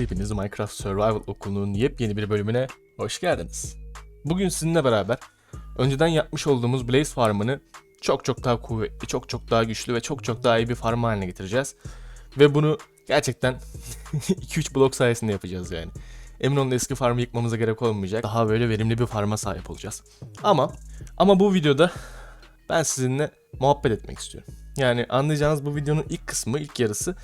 Hepiniz Minecraft Survival Okulu'nun yepyeni bir bölümüne hoş geldiniz. Bugün sizinle beraber önceden yapmış olduğumuz Blaze Farm'ını çok çok daha kuvvetli, çok çok daha güçlü ve çok çok daha iyi bir farm haline getireceğiz. Ve bunu gerçekten 2-3 blok sayesinde yapacağız yani. Emin olun eski farmı yıkmamıza gerek olmayacak. Daha böyle verimli bir farma sahip olacağız. Ama ama bu videoda ben sizinle muhabbet etmek istiyorum. Yani anlayacağınız bu videonun ilk kısmı, ilk yarısı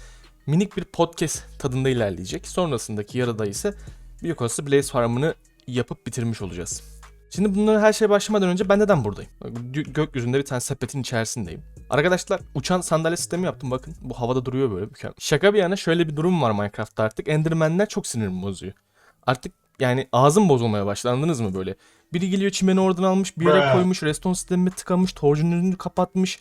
minik bir podcast tadında ilerleyecek. Sonrasındaki yarıda ise büyük olası Blaze Farm'ını yapıp bitirmiş olacağız. Şimdi bunları her şeye başlamadan önce ben neden buradayım? Gö- gökyüzünde bir tane sepetin içerisindeyim. Arkadaşlar uçan sandalye sistemi yaptım bakın. Bu havada duruyor böyle mükemmel. Şaka bir yana şöyle bir durum var Minecraft'ta artık. Endermenler çok sinirimi bozuyor. Artık yani ağzım bozulmaya başladı anladınız mı böyle? Biri geliyor çimeni oradan almış bir yere koymuş reston sistemimi tıkamış torcunun önünü kapatmış.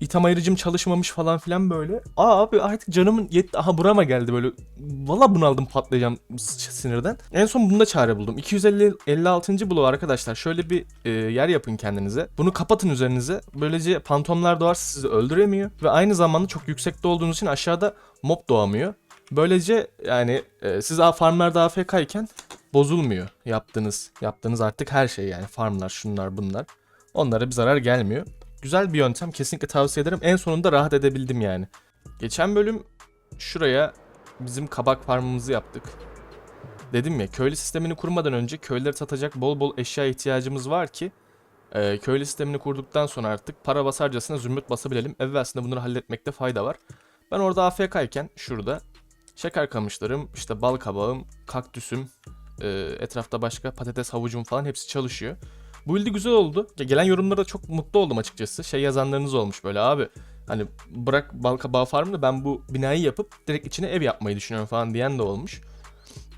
İtham ayırıcım çalışmamış falan filan böyle. Aa abi artık canımın yetti. Aha burama geldi böyle. Valla bunaldım patlayacağım sinirden. En son bunda çare buldum. 250 56. bloğu arkadaşlar. Şöyle bir e, yer yapın kendinize. Bunu kapatın üzerinize. Böylece fantomlar doğarsa sizi öldüremiyor. Ve aynı zamanda çok yüksekte olduğunuz için aşağıda mob doğamıyor. Böylece yani e, siz farmlarda AFK'yken bozulmuyor yaptığınız yaptığınız artık her şey yani farmlar şunlar bunlar. Onlara bir zarar gelmiyor. Güzel bir yöntem kesinlikle tavsiye ederim. En sonunda rahat edebildim yani. Geçen bölüm şuraya bizim kabak farmımızı yaptık. Dedim ya köylü sistemini kurmadan önce köyleri satacak bol bol eşya ihtiyacımız var ki e, köylü sistemini kurduktan sonra artık para basarcasına zümrüt basabilelim. Evvelsinde bunları halletmekte fayda var. Ben orada AFK iken şurada şeker kamışlarım, işte bal kabağım, kaktüsüm, e, etrafta başka patates havucum falan hepsi çalışıyor. Bu build'i güzel oldu. Gelen yorumlara çok mutlu oldum açıkçası. Şey yazanlarınız olmuş böyle abi. Hani bırak bal kabağı farmını ben bu binayı yapıp direkt içine ev yapmayı düşünüyorum falan diyen de olmuş.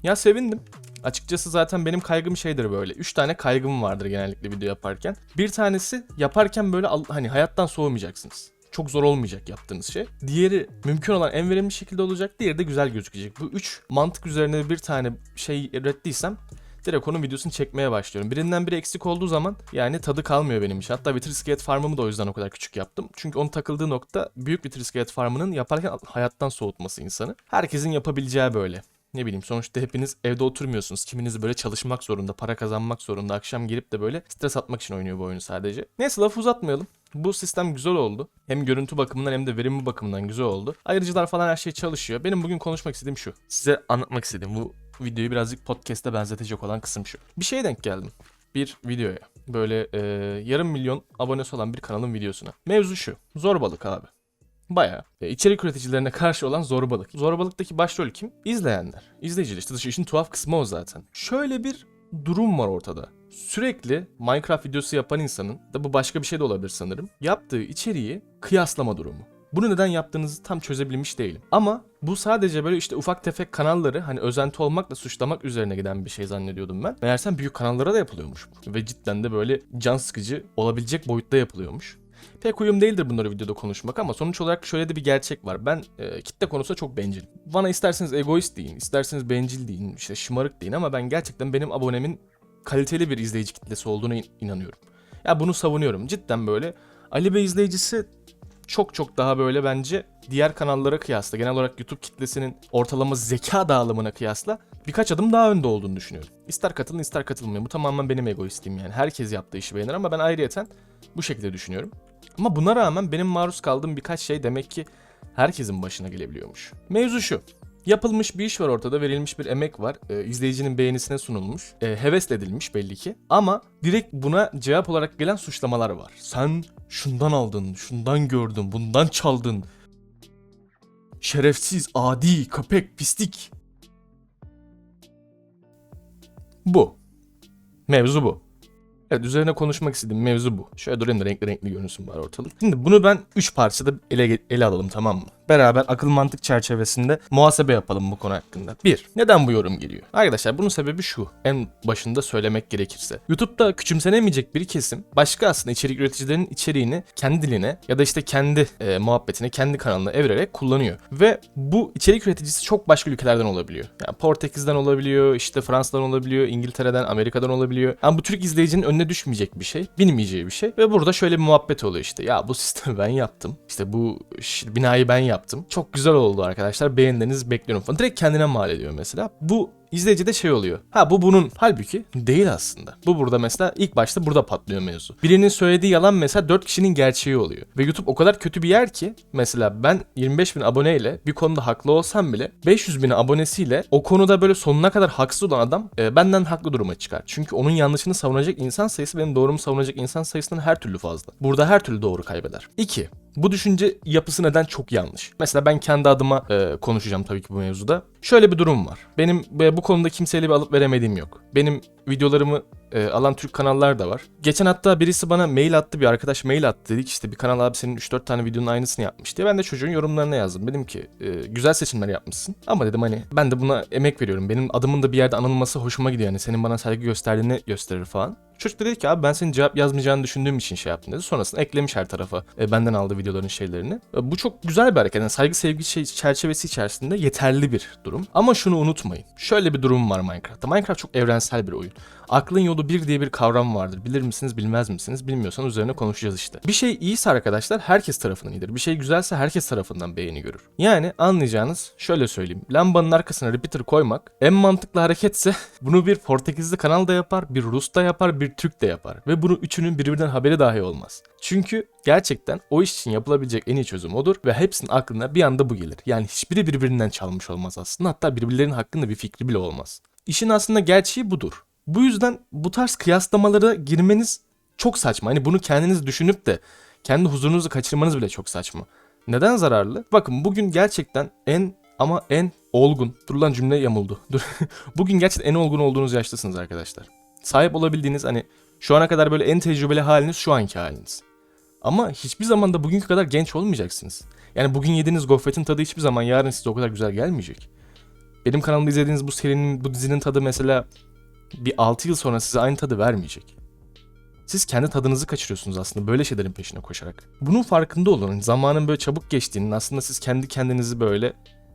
Ya sevindim. Açıkçası zaten benim kaygım şeydir böyle. 3 tane kaygım vardır genellikle video yaparken. Bir tanesi yaparken böyle hani hayattan soğumayacaksınız. Çok zor olmayacak yaptığınız şey. Diğeri mümkün olan en verimli şekilde olacak. Diğeri de güzel gözükecek. Bu üç mantık üzerine bir tane şey ürettiysem direkt onun videosunu çekmeye başlıyorum. Birinden biri eksik olduğu zaman yani tadı kalmıyor benim için. Hatta Wither Skate Farm'ımı da o yüzden o kadar küçük yaptım. Çünkü onun takıldığı nokta büyük Wither Skate Farm'ının yaparken hayattan soğutması insanı. Herkesin yapabileceği böyle. Ne bileyim sonuçta hepiniz evde oturmuyorsunuz. Kiminiz böyle çalışmak zorunda, para kazanmak zorunda. Akşam girip de böyle stres atmak için oynuyor bu oyunu sadece. Neyse lafı uzatmayalım. Bu sistem güzel oldu. Hem görüntü bakımından hem de verimi bakımından güzel oldu. Ayrıcılar falan her şey çalışıyor. Benim bugün konuşmak istediğim şu. Size anlatmak istediğim bu videoyu birazcık podcast'e benzetecek olan kısım şu. Bir şeye denk geldim. Bir videoya. Böyle e, yarım milyon abonesi olan bir kanalın videosuna. Mevzu şu. Zorbalık abi. Bayağı e, içerik üreticilerine karşı olan zorbalık. Zorbalıktaki başrol kim? İzleyenler. İzleyiciler. İşte işin tuhaf kısmı o zaten. Şöyle bir durum var ortada. Sürekli Minecraft videosu yapan insanın, da bu başka bir şey de olabilir sanırım, yaptığı içeriği kıyaslama durumu. Bunu neden yaptığınızı tam çözebilmiş değilim. Ama bu sadece böyle işte ufak tefek kanalları hani özenti olmakla suçlamak üzerine giden bir şey zannediyordum ben. Meğersem büyük kanallara da yapılıyormuş. bu. Ve cidden de böyle can sıkıcı olabilecek boyutta yapılıyormuş. Pek uyum değildir bunları videoda konuşmak ama sonuç olarak şöyle de bir gerçek var. Ben e, kitle konusunda çok bencil. Bana isterseniz egoist deyin, isterseniz bencil deyin, işte şımarık deyin ama ben gerçekten benim abonemin kaliteli bir izleyici kitlesi olduğuna in- inanıyorum. Ya bunu savunuyorum. Cidden böyle Ali Bey izleyicisi çok çok daha böyle bence diğer kanallara kıyasla genel olarak YouTube kitlesinin ortalama zeka dağılımına kıyasla birkaç adım daha önde olduğunu düşünüyorum. İster katılın ister katılmayın. Bu tamamen benim egoistliğim yani. Herkes yaptığı işi beğenir ama ben ayrıyeten bu şekilde düşünüyorum. Ama buna rağmen benim maruz kaldığım birkaç şey demek ki herkesin başına gelebiliyormuş. Mevzu şu. Yapılmış bir iş var ortada, verilmiş bir emek var. Ee, izleyicinin beğenisine sunulmuş. Ee, heves edilmiş belli ki. Ama direkt buna cevap olarak gelen suçlamalar var. Sen şundan aldın, şundan gördün, bundan çaldın. Şerefsiz, adi, köpek, pislik. Bu. Mevzu bu. Evet üzerine konuşmak istediğim mevzu bu. Şöyle durayım da renkli renkli görünsün bari ortalık. Şimdi bunu ben 3 parçada ele, ele alalım tamam mı? Beraber akıl mantık çerçevesinde muhasebe yapalım bu konu hakkında. 1. Neden bu yorum geliyor? Arkadaşlar bunun sebebi şu. En başında söylemek gerekirse. YouTube'da küçümsenemeyecek bir kesim başka aslında içerik üreticilerinin içeriğini kendi diline ya da işte kendi e, muhabbetine, kendi kanalına evirerek kullanıyor. Ve bu içerik üreticisi çok başka ülkelerden olabiliyor. Yani Portekiz'den olabiliyor, işte Fransa'dan olabiliyor, İngiltere'den, Amerika'dan olabiliyor. Yani bu Türk izleyicinin önüne önüne düşmeyecek bir şey, bilmeyeceği bir şey. Ve burada şöyle bir muhabbet oluyor işte. Ya bu sistemi ben yaptım. İşte bu binayı ben yaptım. Çok güzel oldu arkadaşlar. Beğendiğinizi bekliyorum falan. Direkt kendine mal ediyor mesela. Bu İzleyicide şey oluyor. Ha bu bunun. Halbuki değil aslında. Bu burada mesela ilk başta burada patlıyor mevzu. Birinin söylediği yalan mesela 4 kişinin gerçeği oluyor. Ve YouTube o kadar kötü bir yer ki mesela ben 25 bin aboneyle bir konuda haklı olsam bile 500 bin abonesiyle o konuda böyle sonuna kadar haksız olan adam e, benden haklı duruma çıkar. Çünkü onun yanlışını savunacak insan sayısı benim doğrumu savunacak insan sayısından her türlü fazla. Burada her türlü doğru kaybeder. 2. Bu düşünce yapısı neden çok yanlış? Mesela ben kendi adıma e, konuşacağım tabii ki bu mevzuda. Şöyle bir durum var. Benim bu konuda kimseyle bir alıp veremediğim yok. Benim videolarımı e, alan Türk kanallar da var. Geçen hatta birisi bana mail attı bir arkadaş mail attı dedik işte bir kanal abi senin 3-4 tane videonun aynısını yapmış diye. Ben de çocuğun yorumlarına yazdım. Dedim ki e, güzel seçimler yapmışsın ama dedim hani ben de buna emek veriyorum. Benim adımın da bir yerde anılması hoşuma gidiyor. Yani senin bana saygı gösterdiğini gösterir falan. Çocuk dedi ki abi ben senin cevap yazmayacağını düşündüğüm için şey yaptım dedi. Sonrasında eklemiş her tarafa e, benden aldığı videoların şeylerini. E, bu çok güzel bir hareket. Yani saygı sevgi şey, çerçevesi içerisinde yeterli bir durum. Ama şunu unutmayın. Şöyle bir durum var Minecraft'ta. Minecraft çok evrensel bir oyun. Aklın yolu bir diye bir kavram vardır. Bilir misiniz bilmez misiniz bilmiyorsanız üzerine konuşacağız işte. Bir şey iyiyse arkadaşlar herkes tarafından iyidir. Bir şey güzelse herkes tarafından beğeni görür. Yani anlayacağınız şöyle söyleyeyim. Lambanın arkasına repeater koymak en mantıklı hareketse bunu bir Portekizli kanal da yapar, bir Rus da yapar, bir Türk de yapar. Ve bunu üçünün birbirinden haberi dahi olmaz. Çünkü gerçekten o iş için yapılabilecek en iyi çözüm odur ve hepsinin aklına bir anda bu gelir. Yani hiçbiri birbirinden çalmış olmaz aslında. Hatta birbirlerinin hakkında bir fikri bile olmaz. İşin aslında gerçeği budur. Bu yüzden bu tarz kıyaslamalara girmeniz çok saçma. Hani bunu kendiniz düşünüp de kendi huzurunuzu kaçırmanız bile çok saçma. Neden zararlı? Bakın bugün gerçekten en ama en olgun. Dur lan cümle yamuldu. Dur. bugün gerçekten en olgun olduğunuz yaştasınız arkadaşlar. Sahip olabildiğiniz hani şu ana kadar böyle en tecrübeli haliniz şu anki haliniz. Ama hiçbir zaman da bugünkü kadar genç olmayacaksınız. Yani bugün yediğiniz gofretin tadı hiçbir zaman yarın size o kadar güzel gelmeyecek. Benim kanalımda izlediğiniz bu serinin, bu dizinin tadı mesela bir 6 yıl sonra size aynı tadı vermeyecek. Siz kendi tadınızı kaçırıyorsunuz aslında böyle şeylerin peşine koşarak. Bunun farkında olun. Zamanın böyle çabuk geçtiğinin aslında siz kendi kendinizi böyle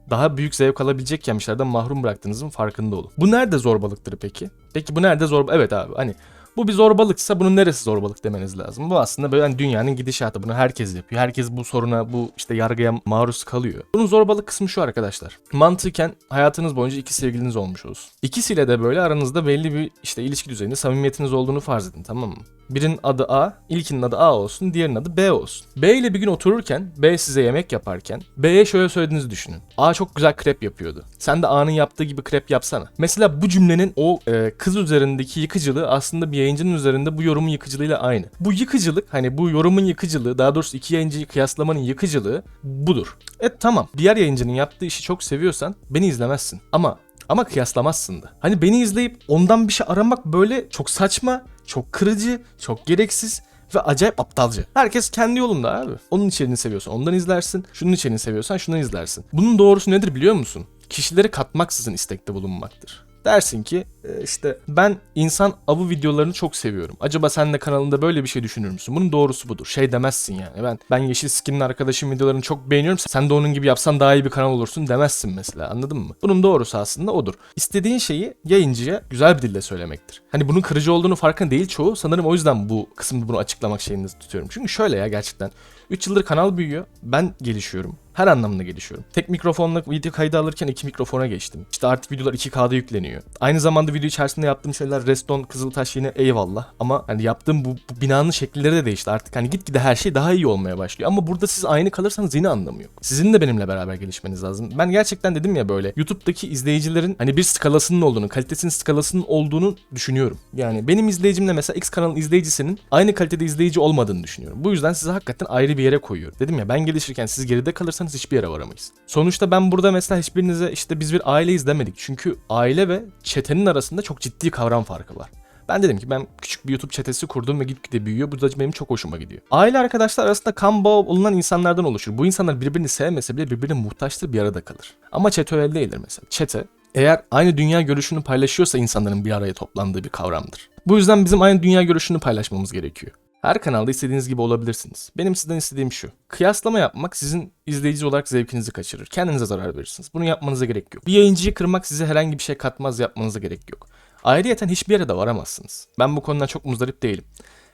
daha büyük zevk alabilecekken bir şeylerden mahrum bıraktığınızın farkında olun. Bu nerede zorbalıktır peki? Peki bu nerede zorba? Evet abi hani bu bir zorbalıksa bunun neresi zorbalık demeniz lazım. Bu aslında böyle hani dünyanın gidişatı. Bunu herkes yapıyor. Herkes bu soruna, bu işte yargıya maruz kalıyor. Bunun zorbalık kısmı şu arkadaşlar. Mantıken hayatınız boyunca iki sevgiliniz olmuş olsun. İkisiyle de böyle aranızda belli bir işte ilişki düzeyinde samimiyetiniz olduğunu farz edin tamam mı? Birinin adı A, ilkinin adı A olsun, diğerinin adı B olsun. B ile bir gün otururken, B size yemek yaparken, B'ye şöyle söylediğinizi düşünün. A çok güzel krep yapıyordu. Sen de A'nın yaptığı gibi krep yapsana. Mesela bu cümlenin o e, kız üzerindeki yıkıcılığı aslında bir yayıncının üzerinde bu yorumun yıkıcılığıyla aynı. Bu yıkıcılık hani bu yorumun yıkıcılığı daha doğrusu iki yayıncıyı kıyaslamanın yıkıcılığı budur. E tamam diğer yayıncının yaptığı işi çok seviyorsan beni izlemezsin. Ama ama kıyaslamazsın da. Hani beni izleyip ondan bir şey aramak böyle çok saçma, çok kırıcı, çok gereksiz ve acayip aptalca. Herkes kendi yolunda abi. Onun içeriğini seviyorsan ondan izlersin. Şunun içeriğini seviyorsan şundan izlersin. Bunun doğrusu nedir biliyor musun? Kişileri katmaksızın istekte bulunmaktır. Dersin ki işte ben insan avı videolarını çok seviyorum. Acaba sen de kanalında böyle bir şey düşünür müsün? Bunun doğrusu budur. Şey demezsin yani. Ben ben Yeşil Skin'in arkadaşım videolarını çok beğeniyorum. Sen de onun gibi yapsan daha iyi bir kanal olursun demezsin mesela. Anladın mı? Bunun doğrusu aslında odur. İstediğin şeyi yayıncıya güzel bir dille söylemektir. Hani bunun kırıcı olduğunu farkında değil çoğu. Sanırım o yüzden bu kısımda bunu açıklamak şeyini tutuyorum. Çünkü şöyle ya gerçekten 3 yıldır kanal büyüyor. Ben gelişiyorum. Her anlamda gelişiyorum. Tek mikrofonla video kaydı alırken iki mikrofona geçtim. İşte artık videolar 2K'da yükleniyor. Aynı zamanda video içerisinde yaptığım şeyler Reston, Kızıltaş yine eyvallah. Ama hani yaptığım bu, bu binanın şekilleri de değişti. Artık hani gitgide her şey daha iyi olmaya başlıyor. Ama burada siz aynı kalırsanız yine anlamı yok. Sizin de benimle beraber gelişmeniz lazım. Ben gerçekten dedim ya böyle YouTube'daki izleyicilerin hani bir skalasının olduğunu, kalitesinin skalasının olduğunu düşünüyorum. Yani benim izleyicimle mesela X kanalın izleyicisinin aynı kalitede izleyici olmadığını düşünüyorum. Bu yüzden sizi hakikaten ayrı bir yere koyuyorum. Dedim ya ben gelişirken siz geride kalırsanız hiçbir yere varamayız. Sonuçta ben burada mesela hiçbirinize işte biz bir aileyiz demedik. Çünkü aile ve çetenin arasında çok ciddi kavram farkı var. Ben dedim ki ben küçük bir YouTube çetesi kurdum ve gitgide büyüyor. Bu da benim çok hoşuma gidiyor. Aile arkadaşlar arasında kan bağı olunan insanlardan oluşur. Bu insanlar birbirini sevmese bile birbirine muhtaçtır bir arada kalır. Ama çete öyle değildir mesela. Çete eğer aynı dünya görüşünü paylaşıyorsa insanların bir araya toplandığı bir kavramdır. Bu yüzden bizim aynı dünya görüşünü paylaşmamız gerekiyor. Her kanalda istediğiniz gibi olabilirsiniz. Benim sizden istediğim şu. Kıyaslama yapmak sizin izleyici olarak zevkinizi kaçırır. Kendinize zarar verirsiniz. Bunu yapmanıza gerek yok. Bir yayıncıyı kırmak size herhangi bir şey katmaz yapmanıza gerek yok. Ayrıyeten hiçbir yere de varamazsınız. Ben bu konudan çok muzdarip değilim.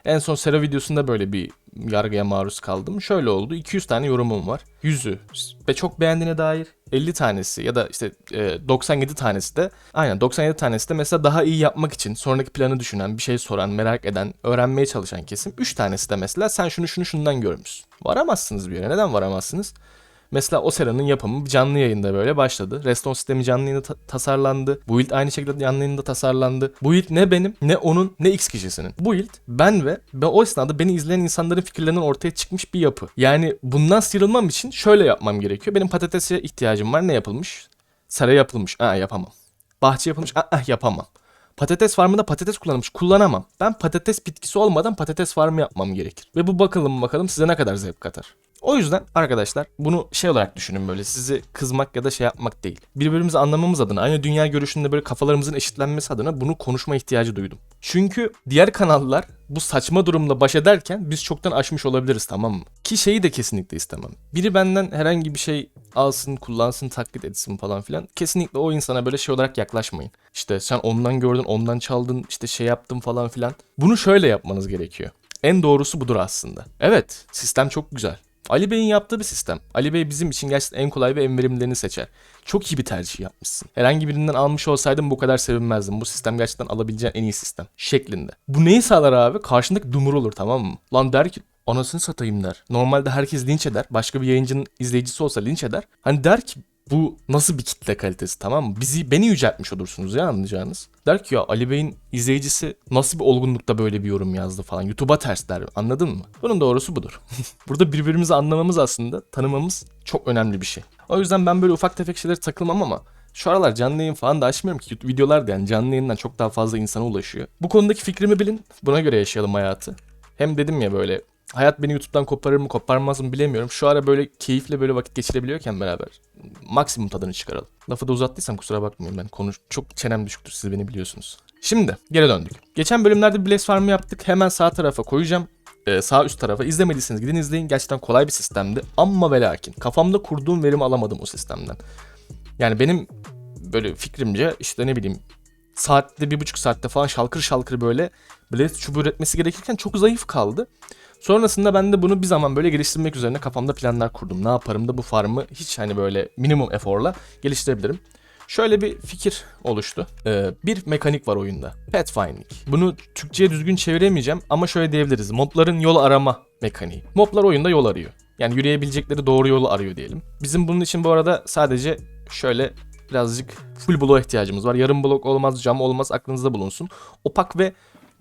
En son Sera videosunda böyle bir yargıya maruz kaldım. Şöyle oldu. 200 tane yorumum var. 100'ü ve çok beğendiğine dair 50 tanesi ya da işte e, 97 tanesi de aynen 97 tanesi de mesela daha iyi yapmak için sonraki planı düşünen, bir şey soran, merak eden, öğrenmeye çalışan kesim. 3 tanesi de mesela sen şunu şunu şundan görmüşsün. Varamazsınız bir yere. Neden varamazsınız? Mesela o Sera'nın yapımı canlı yayında böyle başladı. Reston sistemi canlı yayında ta- tasarlandı. Build aynı şekilde canlı yayında tasarlandı. Build ne benim, ne onun, ne X kişisinin. Build ben ve, ve o esnada beni izleyen insanların fikirlerinden ortaya çıkmış bir yapı. Yani bundan sıyrılmam için şöyle yapmam gerekiyor. Benim patatese ihtiyacım var. Ne yapılmış? Sera yapılmış. Aa yapamam. Bahçe yapılmış. Aa yapamam. Patates farmında patates kullanılmış. Kullanamam. Ben patates bitkisi olmadan patates farmı yapmam gerekir. Ve bu bakalım bakalım size ne kadar zevk katar. O yüzden arkadaşlar bunu şey olarak düşünün böyle sizi kızmak ya da şey yapmak değil. Birbirimizi anlamamız adına aynı dünya görüşünde böyle kafalarımızın eşitlenmesi adına bunu konuşma ihtiyacı duydum. Çünkü diğer kanallar bu saçma durumla baş ederken biz çoktan aşmış olabiliriz tamam mı? Ki şeyi de kesinlikle istemem. Biri benden herhangi bir şey alsın, kullansın, taklit etsin falan filan. Kesinlikle o insana böyle şey olarak yaklaşmayın. İşte sen ondan gördün, ondan çaldın, işte şey yaptın falan filan. Bunu şöyle yapmanız gerekiyor. En doğrusu budur aslında. Evet, sistem çok güzel. Ali Bey'in yaptığı bir sistem. Ali Bey bizim için gerçekten en kolay ve en verimlilerini seçer. Çok iyi bir tercih yapmışsın. Herhangi birinden almış olsaydım bu kadar sevinmezdim. Bu sistem gerçekten alabileceğin en iyi sistem. Şeklinde. Bu neyi sağlar abi? Karşındaki dumur olur tamam mı? Lan der ki anasını satayım der. Normalde herkes linç eder. Başka bir yayıncının izleyicisi olsa linç eder. Hani der ki bu nasıl bir kitle kalitesi tamam mı? Bizi beni yüceltmiş olursunuz ya anlayacağınız. Der ki ya Ali Bey'in izleyicisi nasıl bir olgunlukta böyle bir yorum yazdı falan. YouTube'a ters der. Anladın mı? Bunun doğrusu budur. Burada birbirimizi anlamamız aslında tanımamız çok önemli bir şey. O yüzden ben böyle ufak tefek şeylere takılmam ama şu aralar canlı yayın falan da açmıyorum ki. YouTube videolar da yani canlı yayından çok daha fazla insana ulaşıyor. Bu konudaki fikrimi bilin. Buna göre yaşayalım hayatı. Hem dedim ya böyle hayat beni YouTube'dan koparır mı koparmaz mı bilemiyorum. Şu ara böyle keyifle böyle vakit geçirebiliyorken beraber maksimum tadını çıkaralım. Lafı da uzattıysam kusura bakmayın ben konuş çok çenem düşüktür siz beni biliyorsunuz. Şimdi geri döndük. Geçen bölümlerde Blaze Farm'ı yaptık. Hemen sağ tarafa koyacağım. Ee, sağ üst tarafa. İzlemediyseniz gidin izleyin. Gerçekten kolay bir sistemdi. Ama ve lakin kafamda kurduğum verimi alamadım o sistemden. Yani benim böyle fikrimce işte ne bileyim saatte bir buçuk saatte falan şalkır şalkır böyle Blaze çubuğu üretmesi gerekirken çok zayıf kaldı. Sonrasında ben de bunu bir zaman böyle geliştirmek üzerine kafamda planlar kurdum. Ne yaparım da bu farmı hiç hani böyle minimum eforla geliştirebilirim. Şöyle bir fikir oluştu. Ee, bir mekanik var oyunda. Pathfinding. Bunu Türkçe'ye düzgün çeviremeyeceğim ama şöyle diyebiliriz. Mobların yol arama mekaniği. Moblar oyunda yol arıyor. Yani yürüyebilecekleri doğru yolu arıyor diyelim. Bizim bunun için bu arada sadece şöyle birazcık full bloğa ihtiyacımız var. Yarım blok olmaz, cam olmaz aklınızda bulunsun. Opak ve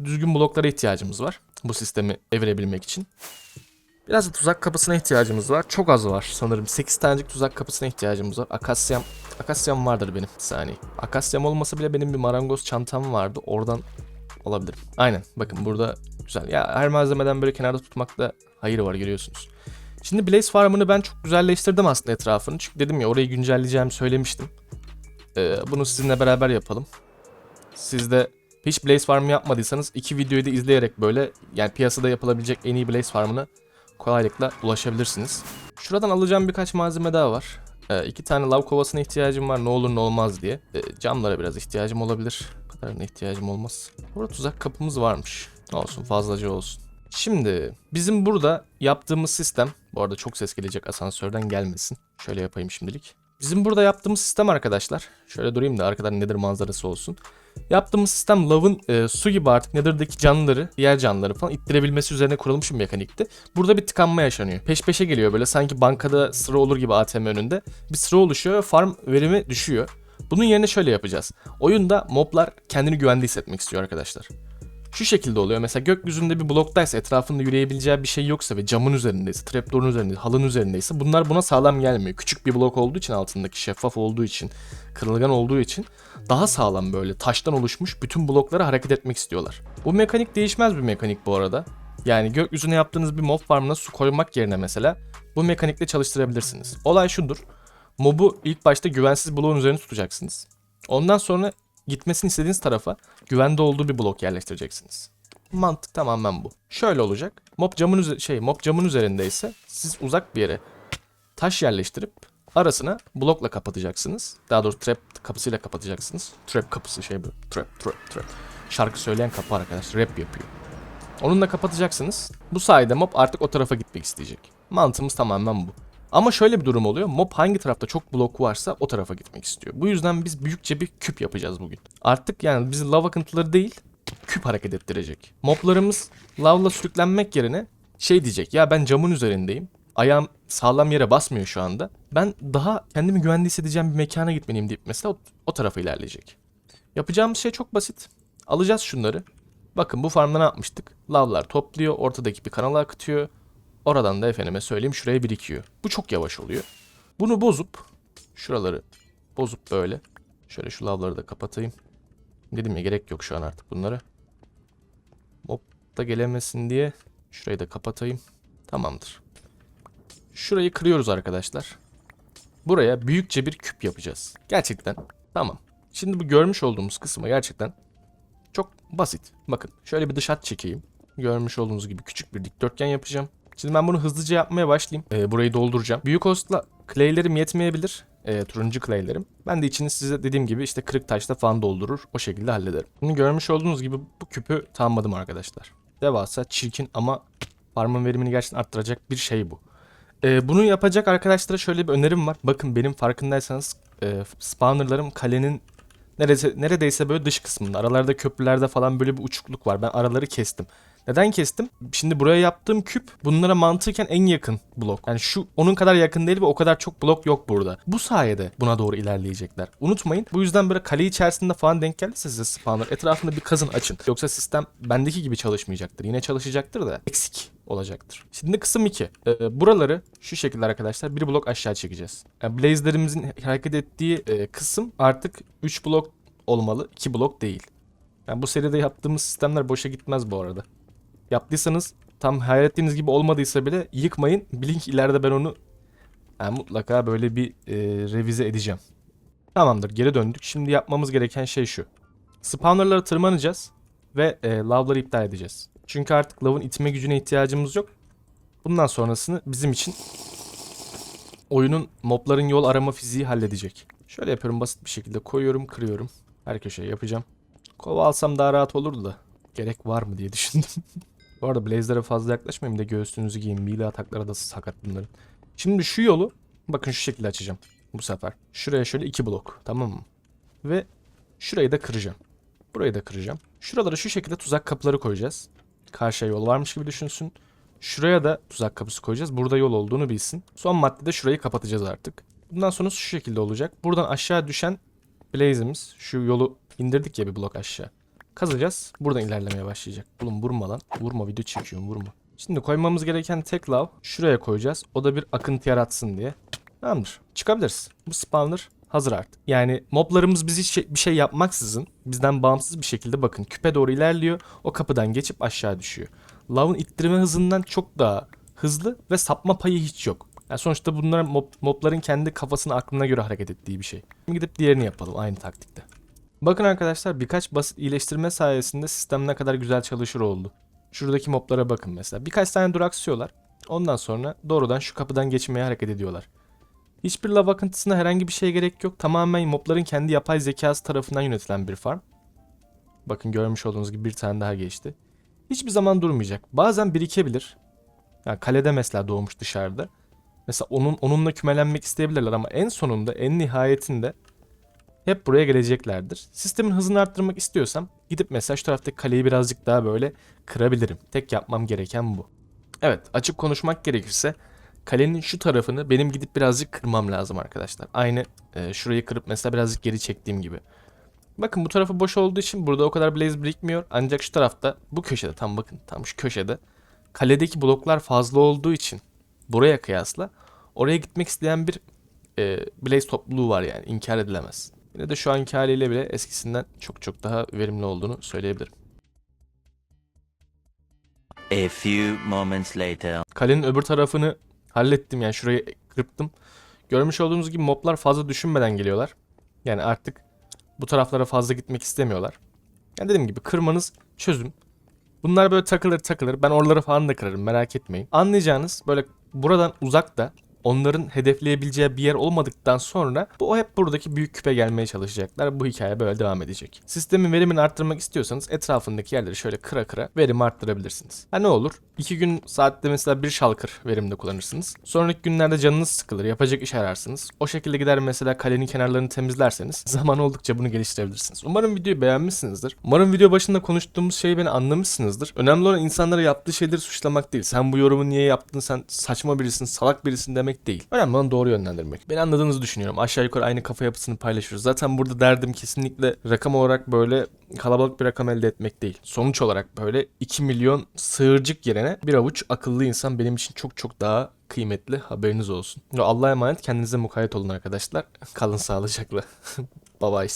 düzgün bloklara ihtiyacımız var bu sistemi evirebilmek için. Biraz da tuzak kapısına ihtiyacımız var. Çok az var sanırım. 8 tanecik tuzak kapısına ihtiyacımız var. Akasyam, akasyam vardır benim. Bir saniye. Akasyam olmasa bile benim bir marangoz çantam vardı. Oradan alabilirim. Aynen. Bakın burada güzel. Ya her malzemeden böyle kenarda tutmakta hayır var görüyorsunuz. Şimdi Blaze Farm'ını ben çok güzelleştirdim aslında etrafını. Çünkü dedim ya orayı güncelleyeceğimi söylemiştim. Ee, bunu sizinle beraber yapalım. Siz de hiç Blaze Farm yapmadıysanız iki videoyu da izleyerek böyle yani piyasada yapılabilecek en iyi Blaze Farm'ını kolaylıkla ulaşabilirsiniz. Şuradan alacağım birkaç malzeme daha var. Ee, iki tane lav kovasına ihtiyacım var ne olur ne olmaz diye. Ee, camlara biraz ihtiyacım olabilir. Bu kadarına ihtiyacım olmaz. Burada tuzak kapımız varmış. Olsun fazlaca olsun. Şimdi bizim burada yaptığımız sistem, bu arada çok ses gelecek asansörden gelmesin. Şöyle yapayım şimdilik. Bizim burada yaptığımız sistem arkadaşlar. Şöyle durayım da arkadan nedir manzarası olsun. Yaptığımız sistem lavın e, su gibi artık Nether'daki canlıları, diğer canlıları falan ittirebilmesi üzerine kurulmuş bir mekanikti. Burada bir tıkanma yaşanıyor. Peş peşe geliyor böyle sanki bankada sıra olur gibi ATM önünde. Bir sıra oluşuyor ve farm verimi düşüyor. Bunun yerine şöyle yapacağız. Oyunda moblar kendini güvende hissetmek istiyor arkadaşlar. Şu şekilde oluyor. Mesela gökyüzünde bir bloktaysa etrafında yürüyebileceği bir şey yoksa ve camın üzerindeyse, trapdoor'un üzerindeyse, halının üzerindeyse bunlar buna sağlam gelmiyor. Küçük bir blok olduğu için altındaki şeffaf olduğu için, kırılgan olduğu için daha sağlam böyle taştan oluşmuş bütün bloklara hareket etmek istiyorlar. Bu mekanik değişmez bir mekanik bu arada. Yani gökyüzüne yaptığınız bir mob farmına su koymak yerine mesela bu mekanikle çalıştırabilirsiniz. Olay şudur. Mob'u ilk başta güvensiz bloğun üzerine tutacaksınız. Ondan sonra gitmesini istediğiniz tarafa güvende olduğu bir blok yerleştireceksiniz. Mantık tamamen bu. Şöyle olacak. Mob camın şey mob camın üzerindeyse siz uzak bir yere taş yerleştirip Arasına blokla kapatacaksınız. Daha doğrusu trap kapısıyla kapatacaksınız. Trap kapısı şey bu. Trap, trap, trap. Şarkı söyleyen kapı arkadaş. Rap yapıyor. Onunla kapatacaksınız. Bu sayede mob artık o tarafa gitmek isteyecek. Mantığımız tamamen bu. Ama şöyle bir durum oluyor. Mob hangi tarafta çok blok varsa o tarafa gitmek istiyor. Bu yüzden biz büyükçe bir küp yapacağız bugün. Artık yani bizi lav akıntıları değil, küp hareket ettirecek. Moblarımız lavla sürüklenmek yerine şey diyecek. Ya ben camın üzerindeyim. Ayağım sağlam yere basmıyor şu anda. Ben daha kendimi güvende hissedeceğim bir mekana gitmeliyim deyip mesela o, o tarafa ilerleyecek. Yapacağımız şey çok basit. Alacağız şunları. Bakın bu farmda ne yapmıştık? Lavlar topluyor, ortadaki bir kanala akıtıyor. Oradan da efendime söyleyeyim şuraya birikiyor. Bu çok yavaş oluyor. Bunu bozup, şuraları bozup böyle. Şöyle şu lavları da kapatayım. Dedim ya gerek yok şu an artık bunlara. Mob da gelemesin diye şurayı da kapatayım. Tamamdır. Şurayı kırıyoruz arkadaşlar. Buraya büyükçe bir küp yapacağız. Gerçekten. Tamam. Şimdi bu görmüş olduğumuz kısmı gerçekten çok basit. Bakın şöyle bir dış hat çekeyim. Görmüş olduğunuz gibi küçük bir dikdörtgen yapacağım. Şimdi ben bunu hızlıca yapmaya başlayayım. Ee, burayı dolduracağım. Büyük hostla claylerim yetmeyebilir. Ee, turuncu claylerim. Ben de içini size dediğim gibi işte kırık taşla falan doldurur. O şekilde hallederim. Bunu görmüş olduğunuz gibi bu küpü tamamladım arkadaşlar. Devasa, çirkin ama farmın verimini gerçekten arttıracak bir şey bu. Ee, bunu yapacak arkadaşlara şöyle bir önerim var. Bakın benim farkındaysanız e, spawnerlarım kalenin neredeyse, neredeyse böyle dış kısmında. Aralarda köprülerde falan böyle bir uçukluk var. Ben araları kestim. Neden kestim? Şimdi buraya yaptığım küp bunlara mantıken en yakın blok. Yani şu onun kadar yakın değil ve o kadar çok blok yok burada. Bu sayede buna doğru ilerleyecekler. Unutmayın. Bu yüzden böyle kale içerisinde falan denk gelirse size spawner etrafında bir kazın açın. Yoksa sistem bendeki gibi çalışmayacaktır. Yine çalışacaktır da eksik olacaktır. Şimdi kısım 2. Ee, buraları şu şekilde arkadaşlar bir blok aşağı çekeceğiz. Yani Blaze'lerimizin hareket ettiği e, kısım artık 3 blok olmalı. 2 blok değil. Yani bu seride yaptığımız sistemler boşa gitmez bu arada. Yaptıysanız tam hayal ettiğiniz gibi olmadıysa bile yıkmayın. Bilin ki ileride ben onu yani mutlaka böyle bir e, revize edeceğim. Tamamdır geri döndük. Şimdi yapmamız gereken şey şu. Spawnerlara tırmanacağız ve e, lavları iptal edeceğiz. Çünkü artık lavın itme gücüne ihtiyacımız yok. Bundan sonrasını bizim için oyunun mobların yol arama fiziği halledecek. Şöyle yapıyorum basit bir şekilde koyuyorum kırıyorum. Her köşeye yapacağım. Kova alsam daha rahat olurdu da. Gerek var mı diye düşündüm. Bu arada Blaze'lere fazla yaklaşmayayım da göğsünüzü giyin. Melee ataklara da sakat bunların. Şimdi şu yolu bakın şu şekilde açacağım bu sefer. Şuraya şöyle iki blok tamam mı? Ve şurayı da kıracağım. Burayı da kıracağım. Şuralara şu şekilde tuzak kapıları koyacağız. Karşıya yol varmış gibi düşünsün. Şuraya da tuzak kapısı koyacağız. Burada yol olduğunu bilsin. Son maddede şurayı kapatacağız artık. Bundan sonra şu şekilde olacak. Buradan aşağı düşen Blaze'imiz şu yolu indirdik ya bir blok aşağı. Kazacağız. Buradan ilerlemeye başlayacak. Oğlum vurma lan. Vurma video çekiyorum vurma. Şimdi koymamız gereken tek lav şuraya koyacağız. O da bir akıntı yaratsın diye. Tamamdır. Çıkabiliriz. Bu spawner hazır artık. Yani moblarımız biz hiç şey- bir şey yapmaksızın bizden bağımsız bir şekilde bakın küpe doğru ilerliyor. O kapıdan geçip aşağı düşüyor. Lavın ittirme hızından çok daha hızlı ve sapma payı hiç yok. Yani sonuçta bunlar mob, mobların kendi kafasına aklına göre hareket ettiği bir şey. Şimdi gidip diğerini yapalım aynı taktikte. Bakın arkadaşlar birkaç basit iyileştirme sayesinde sistem ne kadar güzel çalışır oldu. Şuradaki moblara bakın mesela. Birkaç tane duraksıyorlar. Ondan sonra doğrudan şu kapıdan geçmeye hareket ediyorlar. Hiçbir lav akıntısına herhangi bir şeye gerek yok. Tamamen mobların kendi yapay zekası tarafından yönetilen bir farm. Bakın görmüş olduğunuz gibi bir tane daha geçti. Hiçbir zaman durmayacak. Bazen birikebilir. Yani kalede mesela doğmuş dışarıda. Mesela onun onunla kümelenmek isteyebilirler ama en sonunda en nihayetinde hep buraya geleceklerdir. Sistemin hızını arttırmak istiyorsam gidip mesela şu taraftaki kaleyi birazcık daha böyle kırabilirim. Tek yapmam gereken bu. Evet açık konuşmak gerekirse kalenin şu tarafını benim gidip birazcık kırmam lazım arkadaşlar. Aynı e, şurayı kırıp mesela birazcık geri çektiğim gibi. Bakın bu tarafı boş olduğu için burada o kadar blaze birikmiyor. Ancak şu tarafta bu köşede tam bakın tam şu köşede kaledeki bloklar fazla olduğu için buraya kıyasla oraya gitmek isteyen bir e, blaze topluluğu var yani inkar edilemez. Yine de şu anki haliyle bile eskisinden çok çok daha verimli olduğunu söyleyebilirim. A few moments later. Kalenin öbür tarafını hallettim yani şurayı kırptım. Görmüş olduğunuz gibi moblar fazla düşünmeden geliyorlar. Yani artık bu taraflara fazla gitmek istemiyorlar. Yani dediğim gibi kırmanız çözüm. Bunlar böyle takılır takılır. Ben oraları falan da kırarım merak etmeyin. Anlayacağınız böyle buradan uzakta onların hedefleyebileceği bir yer olmadıktan sonra bu hep buradaki büyük küpe gelmeye çalışacaklar. Bu hikaye böyle devam edecek. Sistemin verimini arttırmak istiyorsanız etrafındaki yerleri şöyle kıra kıra verimi arttırabilirsiniz. Ha ne olur? 2 gün saatte mesela bir şalkır verimde kullanırsınız. Sonraki günlerde canınız sıkılır, yapacak iş ararsınız. O şekilde gider mesela kalenin kenarlarını temizlerseniz zaman oldukça bunu geliştirebilirsiniz. Umarım videoyu beğenmişsinizdir. Umarım video başında konuştuğumuz şeyi beni anlamışsınızdır. Önemli olan insanlara yaptığı şeyleri suçlamak değil. Sen bu yorumu niye yaptın, sen saçma birisin, salak birisin demek değil. Önemli olan doğru yönlendirmek. Beni anladığınızı düşünüyorum. Aşağı yukarı aynı kafa yapısını paylaşıyoruz. Zaten burada derdim kesinlikle rakam olarak böyle kalabalık bir rakam elde etmek değil. Sonuç olarak böyle 2 milyon sığırcık yerine bir avuç akıllı insan benim için çok çok daha kıymetli haberiniz olsun. Allah'a emanet kendinize mukayyet olun arkadaşlar. Kalın sağlıcakla. Bye bye.